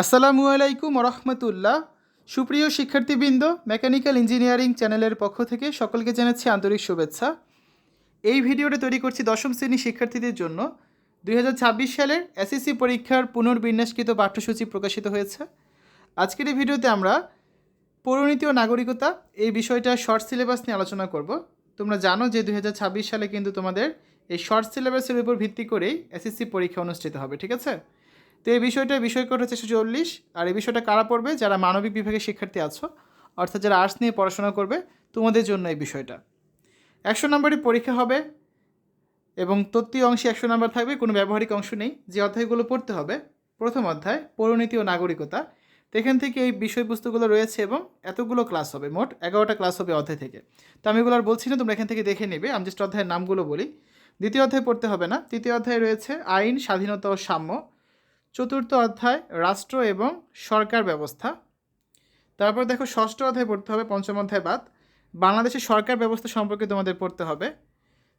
আসসালামু আলাইকুম রহমতুল্লাহ সুপ্রিয় শিক্ষার্থীবৃন্দ, মেকানিক্যাল ইঞ্জিনিয়ারিং চ্যানেলের পক্ষ থেকে সকলকে জানাচ্ছি আন্তরিক শুভেচ্ছা। এই ভিডিওটা তৈরি করছি দশম শ্রেণি শিক্ষার্থীদের জন্য। দুই হাজার ছাব্বিশ সালের এসএসসি পরীক্ষার পুনর্বিন্যাসকৃত পাঠ্যসূচি প্রকাশিত হয়েছে। আজকের এই ভিডিওতে আমরা পৌরনীতি ও নাগরিকতা এই বিষয়টা শর্ট সিলেবাস নিয়ে আলোচনা করব। তোমরা জানো যে দুই হাজার ছাব্বিশ সালে কিন্তু তোমাদের এই শর্ট সিলেবাসের উপর ভিত্তি করেই এসএসসি পরীক্ষা অনুষ্ঠিত হবে, ঠিক আছে? তো এই বিষয়টা বিষয় হচ্ছে চল্লিশ আর এই বিষয়টা কারা পড়বে? যারা মানবিক বিভাগের শিক্ষার্থী আছো, অর্থাৎ যারা আর্টস নিয়ে পড়াশোনা করবে, তোমাদের জন্য এই বিষয়টা। একশো নম্বরের পরীক্ষা হবে, এবং তত্ত্বীয় অংশে একশো নম্বর থাকবে, কোনো ব্যবহারিক অংশ নেই। যে অধ্যায়গুলো পড়তে হবে, প্রথম অধ্যায় পৌরনীতি ও নাগরিকতা। এখান থেকে এই বিষয়বস্তুগুলো রয়েছে, এবং এতগুলো ক্লাস হবে, মোট এগারোটা ক্লাস হবে অধ্যায় থেকে। তো আমি এগুলো আর বলছি না, তোমরা এখান থেকে দেখে নেবে। আমি জাস্ট অধ্যায়ের নামগুলো বলি। দ্বিতীয় অধ্যায় পড়তে হবে না। তৃতীয় অধ্যায় রয়েছে আইন, স্বাধীনতা ও সাম্য। চতুর্থ অধ্যায়, রাষ্ট্র এবং সরকার ব্যবস্থা। তারপর দেখো ষষ্ঠ অধ্যায় পড়তে হবে, পঞ্চম অধ্যায় বাদ। বাংলাদেশের সরকার ব্যবস্থা সম্পর্কে তোমাদের পড়তে হবে।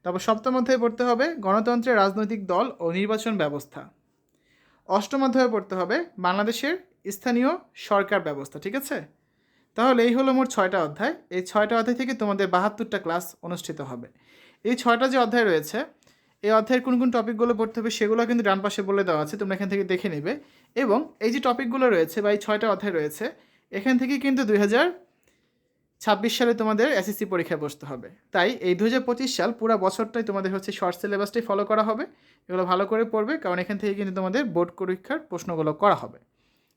তারপর সপ্তম অধ্যায়ে পড়তে হবে, গণতন্ত্রের রাজনৈতিক দল ও নির্বাচন ব্যবস্থা। অষ্টম অধ্যায়ে পড়তে হবে, বাংলাদেশের স্থানীয় সরকার ব্যবস্থা, ঠিক আছে? তাহলে এই হলো মোট ছয়টা অধ্যায়। এই ছয়টা অধ্যায় থেকে তোমাদের বাহাত্তরটা ক্লাস অনুষ্ঠিত হবে। এই ছয়টা যে অধ্যায় রয়েছে এই অধ্যায়ের কোন কোন টপিকগুলো পড়তে হবে সেগুলো কিন্তু ডান পাশে বলে দেওয়া আছে, তোমরা এখান থেকে দেখে নেবে। এবং এই যে টপিকগুলো রয়েছে বা এই ছয়টা অধ্যায় রয়েছে, এখান থেকে কিন্তু দুই হাজার ছাব্বিশ সালে তোমাদের এসএসসি পরীক্ষায় বসতে হবে। তাই এই দু হাজার পঁচিশ সাল পুরো বছরটাই তোমাদের হচ্ছে শর্ট সিলেবাসটাই ফলো করা হবে। এগুলো ভালো করে পড়বে, কারণ এখান থেকে কিন্তু তোমাদের বোর্ড পরীক্ষার প্রশ্নগুলো করা হবে।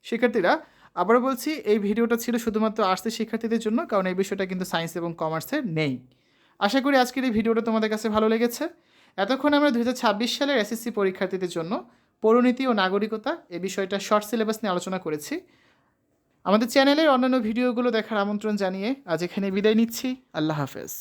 শিক্ষার্থীরা, আবারও বলছি, এই ভিডিওটা ছিল শুধুমাত্র আর্টসের শিক্ষার্থীদের জন্য, কারণ এই বিষয়টা কিন্তু সায়েন্স এবং কমার্সের নেই। আশা করি আজকের এই ভিডিওটা তোমাদের কাছে ভালো লেগেছে। এতক্ষণ আমরা দু হাজার ছাব্বিশ সালের এসএসসি পরীক্ষার্থীদের জন্য পৌরনীতি ও নাগরিকতা এ বিষয়টা শর্ট সিলেবাস নিয়ে আলোচনা করেছি। আমাদের চ্যানেলের অন্যান্য ভিডিওগুলো দেখার আমন্ত্রণ জানিয়ে আজ এখানে বিদায় নিচ্ছি। আল্লাহ হাফেজ।